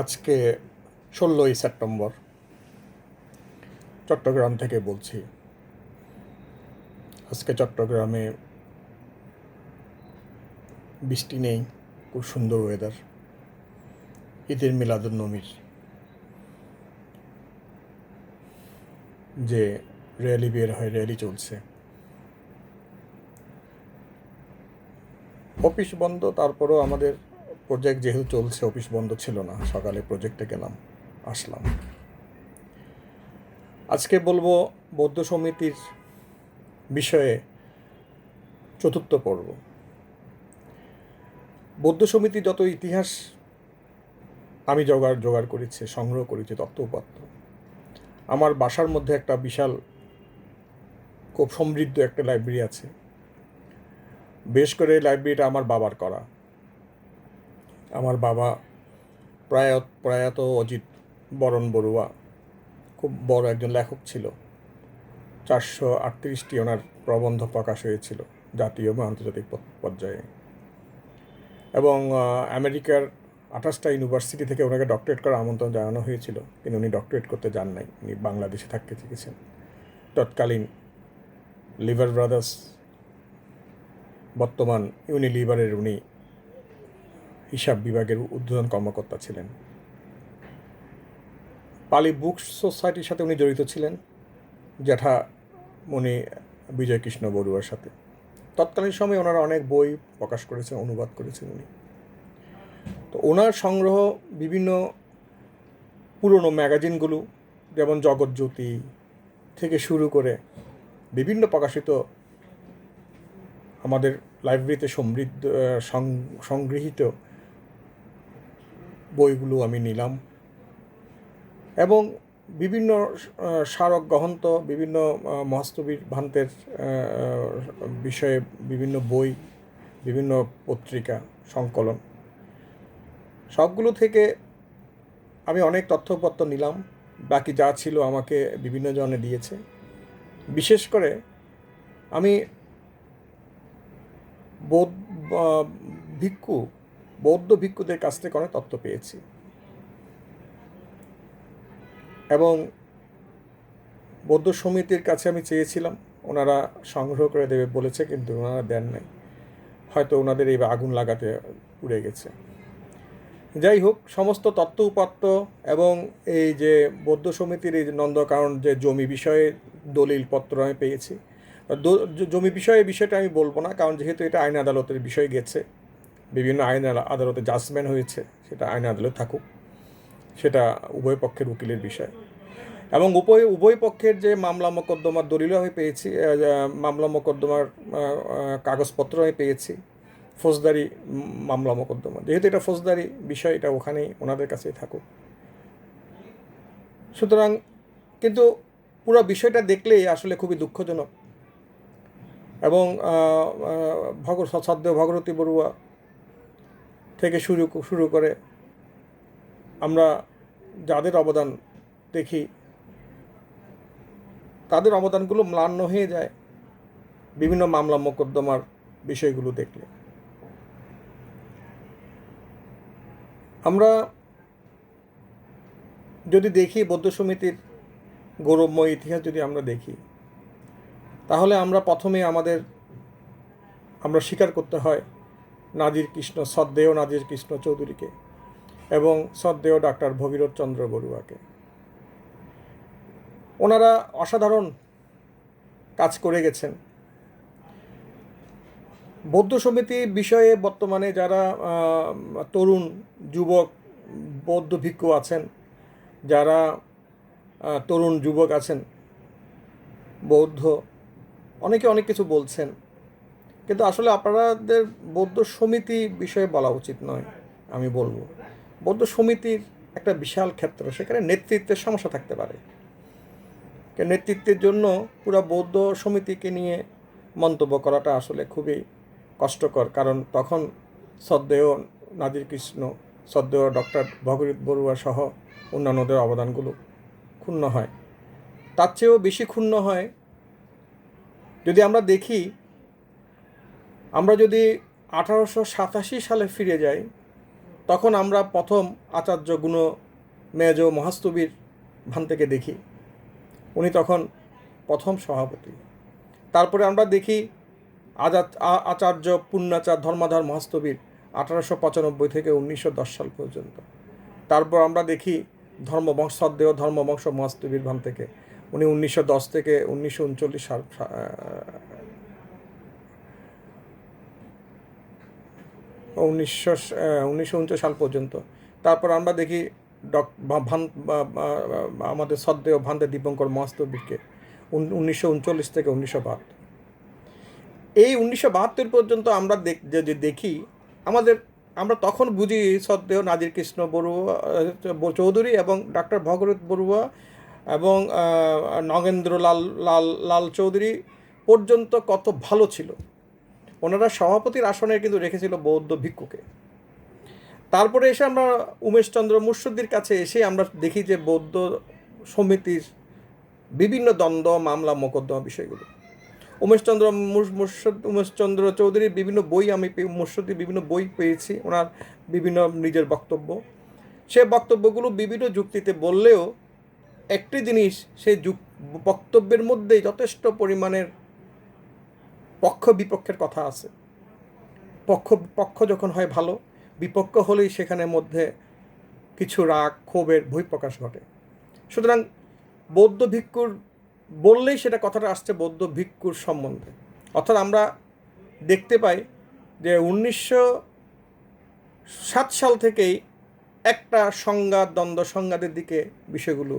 আজকে ষোলোই সেপ্টেম্বর চট্টগ্রাম থেকে বলছি। আজকে চট্টগ্রামে বৃষ্টি নেই, খুব সুন্দর ওয়েদার ঈদের মিলাদুল নবীর যে র্যালি বের হয় র্যালি চলছে। অফিস বন্ধ, তারপরেও আমাদের প্রজেক্ট যেহেতু চলছে, অফিস বন্ধ ছিল না, সকালে প্রজেক্টে গেলাম, আসলাম। আজকে বলব বৌদ্ধ সমিতির বিষয়ে চতুর্থ পর্ব। বৌদ্ধ সমিতি যত ইতিহাস আমি জোগাড় জোগাড় করেছি, সংগ্রহ করেছি, তত্ত্ব উপাত্ত। আমার বাসার মধ্যে একটা বিশাল, খুব সমৃদ্ধ একটা লাইব্রেরি আছে। বেশ করে লাইব্রেরিটা আমার বাবার করা। আমার বাবা প্রায় প্রয়াত অজিত বরণ বড়ুয়া, খুব বড় একজন লেখক ছিল। চারশো আটত্রিশটি ওনার প্রবন্ধ প্রকাশ হয়েছিল জাতীয় এবং আন্তর্জাতিক পর্যায়ে। এবং আমেরিকার আঠাশটা ইউনিভার্সিটি থেকে ওনাকে ডক্টরেট করার আমন্ত্রণ জানানো হয়েছিল, কিন্তু উনি ডক্টরেট করতে যান নাই। উনি বাংলাদেশে থাকতে চেয়েছেন তৎকালীন লিভার ব্রাদার্স, বর্তমান ইউনিলিভারের উনি হিসাব বিভাগের উদ্বোধন কর্মকর্তা ছিলেন। পালি বুক সোসাইটির সাথে উনি জড়িত ছিলেন জ্যাঠা মণি বিজয়কৃষ্ণ বড়ুয়ার সাথে। তৎকালীন সময়ে ওনারা অনেক বই প্রকাশ করেছেন, অনুবাদ করেছেন উনি। তো ওনার সংগ্রহ বিভিন্ন পুরনো ম্যাগাজিনগুলো, যেমন জগৎজ্যোতি থেকে শুরু করে বিভিন্ন প্রকাশিত আমাদের লাইব্রেরিতে সমৃদ্ধ সংগৃহীত বইগুলো আমি নিলাম। এবং বিভিন্ন স্মারক গ্রহন্ত বিভিন্ন মহাস্তবীর ভান্তের বিষয়ে বিভিন্ন বই, বিভিন্ন পত্রিকা, সংকলন, সবগুলো থেকে আমি অনেক তথ্যপত্র নিলাম। বাকি যা ছিল আমাকে বিভিন্ন জনে দিয়েছে। বিশেষ করে আমি বৌদ্ধ ভিক্ষু বৌদ্ধ ভিক্ষুদের কাছ থেকে অনেক তথ্য পেয়েছি। এবং বৌদ্ধ সমিতির কাছে আমি চেয়েছিলাম, ওনারা সংগ্রহ করে দেবে বলেছে, কিন্তু ওনারা দেন নাই। হয়তো ওনাদের এই আগুন লাগাতে উড়ে গেছে। যাই হোক, সমস্ত তত্ত্ব উপাত্ত এবং এই যে বৌদ্ধ সমিতির এই নন্দকারণ যে জমি বিষয়ে দলিল পত্র আমি পেয়েছি জমি বিষয়ে বিষয়টা আমি বলব না, কারণ যেহেতু এটা আইন আদালতের বিষয় গেছে বিভিন্ন আইন আদালতে জাজমেন্ট হয়েছে, সেটা আইন আদালত থাকুক, সেটা উভয় পক্ষের উকিলের বিষয়। এবং উভয় উভয় পক্ষের যে মামলা মোকদ্দমার দলিলও আমি পেয়েছি মামলা মোকদ্দমার কাগজপত্র আমি পেয়েছি, ফৌজদারি মামলা মোকদ্দমা। যেহেতু এটা ফৌজদারি বিষয়, এটা ওখানেই ওনাদের কাছেই থাকুক। সুতরাং কিন্তু পুরো বিষয়টা দেখলেই আসলে খুবই দুঃখজনক। এবং ভগ সদ্য ভগরতী বড়ুয়া থেকে শুরু শুরু করে আমরা যাদের অবদান দেখি, তাদের অবদানগুলো ম্লান হয়ে যায় বিভিন্ন মামলা মোকদ্দমার বিষয়গুলো দেখলে। আমরা যদি দেখি বৌদ্ধ সমিতির গৌরবময় ইতিহাস যদি আমরা দেখি, তাহলে আমরা প্রথমে আমাদের, আমরা স্বীকার করতে হয় নাজির কৃষ্ণ সদ্দেয় নাজির কৃষ্ণ চৌধুরীকে এবং সদ্দেয় ডাক্তার ভগীরথ চন্দ্র বড়ুয়াকে। ওনারা অসাধারণ কাজ করে গেছেন। বৌদ্ধ সমিতি বিষয়ে বর্তমানে যারা তরুণ, যুবক, বৌদ্ধ ভিক্ষু আছেন, যারা তরুণ, যুবক আছেন, বৌদ্ধ, অনেকে অনেক কিছু বলছেন। কিন্তু আসলে আপনাদের বৌদ্ধ সমিতি বিষয়ে বলা উচিত নয়, আমি বলব। বৌদ্ধ সমিতির একটা বিশাল ক্ষেত্র, সেখানে নেতৃত্বের সমস্যা থাকতে পারে। নেতৃত্বের জন্য পুরো বৌদ্ধ সমিতিকে নিয়ে মন্তব্য করাটা আসলে খুবই কষ্টকর, কারণ তখন সদ্দেহ নাদির কৃষ্ণ, সদ্দেহ ডক্টর ভগরীত বড়ুয়া সহ অন্যান্যদের অবদানগুলো ক্ষুণ্ণ হয়। তার চেয়েও বেশি ক্ষুণ্ণ হয় যদি আমরা দেখি আমরা যদি আঠারোশো সাতাশি সালে ফিরে যাই, তখন আমরা প্রথম আচার্য গুণ মেজ মহাস্তবীর ভান থেকে দেখি। উনি তখন প্রথম সভাপতি। তারপরে আমরা দেখি আজাদ আচার্য পূর্ণাচার ধর্মাধার মহাস্তবীর আঠারোশো পঁচানব্বই থেকে উনিশশো দশ সাল পর্যন্ত। তারপর আমরা দেখি ধর্মবংশ, সদ্দেহ ধর্মবংশ মহাস্তবীর ভান থেকে। উনি উনিশশো দশ থেকে উনিশশো উনচল্লিশ সাল উনিশশো উনিশশো সাল পর্যন্ত। তারপর আমরা দেখি ডক ভান আমাদের সদ্দেহ ভান্তে দীপঙ্কর মহাস্তবীরকে, উন- উনিশশো উনচল্লিশ থেকে উনিশশো বাহাত্তর। এই উনিশশো বাহাত্তর পর্যন্ত আমরা যে দেখি, আমাদের আমরা তখন বুঝি সত্ত্বেও নাজির কৃষ্ণ বড়ুয়া চৌধুরী এবং ডাক্তার ভগরত বড়ুয়া এবং নগেন্দ্র লাল লাল লাল চৌধুরী পর্যন্ত কত ভালো ছিল। ওনারা সভাপতির আসনে কিন্তু রেখেছিল বৌদ্ধ ভিক্ষুকে। তারপরে এসে আমরা উমেশচন্দ্র মুর্শিদির কাছে এসে আমরা দেখি যে বৌদ্ধ সমিতির বিভিন্ন দ্বন্দ্ব, মামলা, মোকদ্দমা বিষয়গুলো। উমেশচন্দ্র উমেশচন্দ্র চৌধুরীর বিভিন্ন বই আমি মুর্শদির বিভিন্ন বই পেয়েছি, ওনার বিভিন্ন নিজের বক্তব্য। সে বক্তব্যগুলো বিভিন্ন যুক্তিতে বললেও একটি জিনিস সেই বক্তব্যের মধ্যে যথেষ্ট পরিমাণের পক্ষ বিপক্ষের কথা আছে। পক্ষ পক্ষ যখন হয় ভালো, বিপক্ষ হলেই সেখানের মধ্যে কিছু রাগ, ক্ষোভের বহিঃপ্রকাশ ঘটে। সুতরাং বৌদ্ধ ভিক্ষুর বললেই সেটা কথাটা আসছে বৌদ্ধ ভিক্ষুর সম্বন্ধে। অর্থাৎ আমরা দেখতে পাই যে উনিশশো সাত সাল থেকেই একটা সংঘাত দ্বন্দ্ব সংঘাতের দিকে বিষয়গুলো